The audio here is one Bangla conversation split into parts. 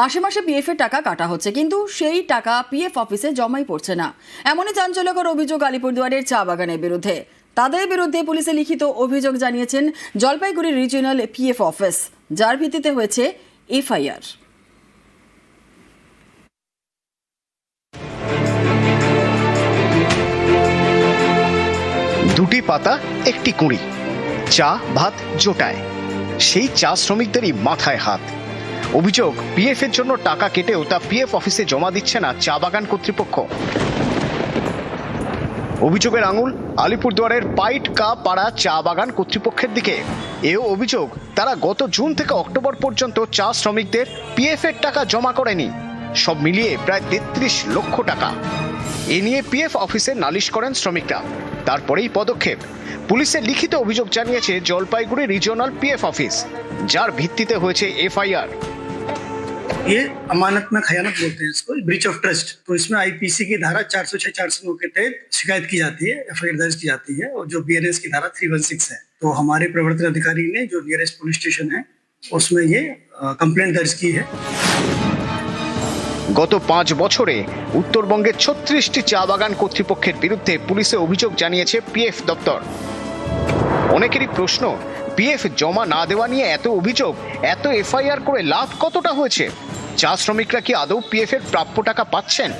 মাসে মাসে পিএফ এর টাকা কাটা হচ্ছে, কিন্তু সেই টাকা পিএফ অফিসে জমাই পড়ছে না। এমনই চাঞ্চল্যকর অভিযোগ আলিপুরদুয়ারের চা বাগানের বিরুদ্ধে। তাদের বিরুদ্ধে পুলিশে লিখিত অভিযোগ জানিয়েছেন জলপাইগুড়ি রিজিওনাল পিএফ অফিস যার ভিত্তিতে হয়েছে এফআইআর দুটি পাতা, একটি কুঁড়ি। চা, ভাত, জোটায়। সেই চা শ্রমিকদেরই মাথায় হাত। অভিযোগ পিএফ এর জন্য টাকা কেটেও তা পিএফ অফিসে জমা দিচ্ছে না চা বাগান কর্তৃপক্ষ। অভিযোগের আঙুল, আলিপুরদুয়ারের পাইট কা পাড়া চা বাগান কর্তৃপক্ষের দিকে। এও অভিযোগ, তারা গত জুন থেকে অক্টোবর পর্যন্ত চা শ্রমিকদের পিএফ এর টাকা জমা করেনি। সব মিলিয়ে প্রায় তেত্রিশ লক্ষ টাকা। এ নিয়ে পিএফ অফিসে নালিশ করেন শ্রমিকরা তারপরেই পদক্ষেপ পুলিশের লিখিত অভিযোগ জানিয়েছে জলপাইগুড়ি রিজিওনাল পিএফ অফিস যার ভিত্তিতে হয়েছে এফআইআর ये अमानत में खयानत बोलते हैं इसको ब्रीच ऑफ ट्रस्ट तो इसमें आईपीसी की धारा 406 409 के तहत शिकायत की जाती है एफआईआर दर्ज की जाती है और जो बीएनएस की धारा 316 है तो हमारे प्रवर्तन अधिकारी ने जो नियरेस्ट पुलिस स्टेशन है उसमें ये कंप्लेंट दर्ज की है গত পাঁচ বছরে উত্তরবঙ্গের ছত্রিশটি চা বাগান কর্তৃপক্ষের বিরুদ্ধে পুলিশে অভিযোগ জানিয়েছে পিএফ দপ্তর। অনেকেরই প্রশ্ন, পিএফ জমা না দেওয়া নিয়ে এত অভিযোগ, এত এফআইআর করে লাভ কতটা হয়েছে? চা শ্রমিকরা কি আদৌ পিএফ এর প্রাপ্য টাকা পাচ্ছেন?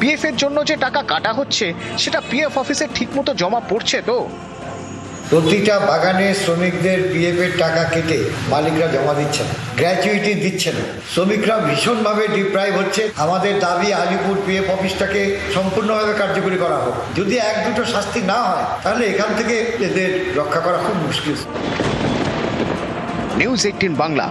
পিএফ এর জন্য যে টাকা কাটা হচ্ছে, সেটা পিএফ অফিসে ঠিকমতো জমা পড়ছে তো? প্রতিটা বাগানে শ্রমিকদের বিএফের টাকা কেটে মালিকরা জমা দিচ্ছেন গ্র্যাচুইটি দিচ্ছে না। শ্রমিকরা ভীষণভাবে ডিপ্রাইভ হচ্ছে। আমাদের দাবি আলিপুর পিএফ অফিসটাকে সম্পূর্ণভাবে কার্যকরী করা হোক। যদি এক দুটো শাস্তি না হয়, তাহলে এখান থেকে এদের রক্ষা করা খুব মুশকিল। News eighteen Bangla.